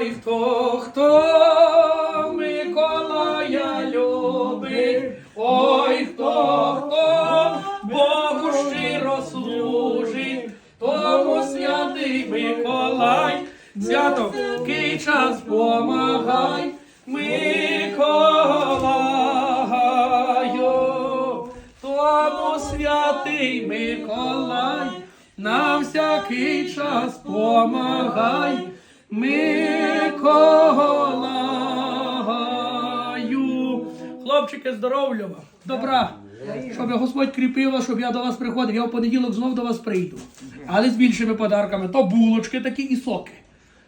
Ой, Хто, хто Миколая любить, ой, хто, хто Богу щиро служить, тому святий Миколай, святокий час помагай, Миколаю, тому святий Миколай, на всякий час помагай. Миколаю. Хлопчики, здоров'я вам. Добра. Щоб Господь кріпив вас, щоб я до вас приходив. Я в понеділок знов до вас прийду. Але з більшими подарками. То булочки такі і соки.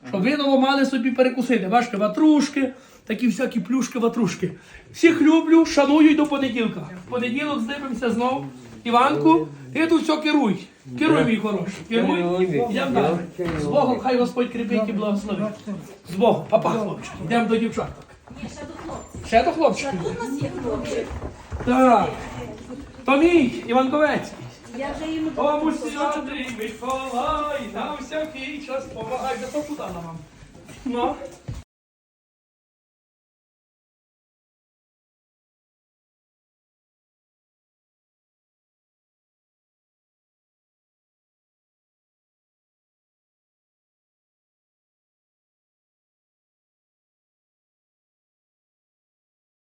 Щоб ви ново мали собі перекусити. Бачите, ватрушки, такі всякі плюшки, ватрушки. Всіх люблю, шаную й до понеділка. В понеділок здивимося знов. Іванку, ти тут все керуй. Керуй, мій хороший. Керуй. Йдемо далі. З Богом, хай Господь кріпить і благословить. З Богом, папа, хлопчик. Йдемо до дівчаток. Ні, ще до хлопців. Ще до хлопчиків. У нас є хлопчик. Так. То мій Іванковець. Я вже їм Тому святий Миколай, на всякий час помагай. Та то куди нам? Ну.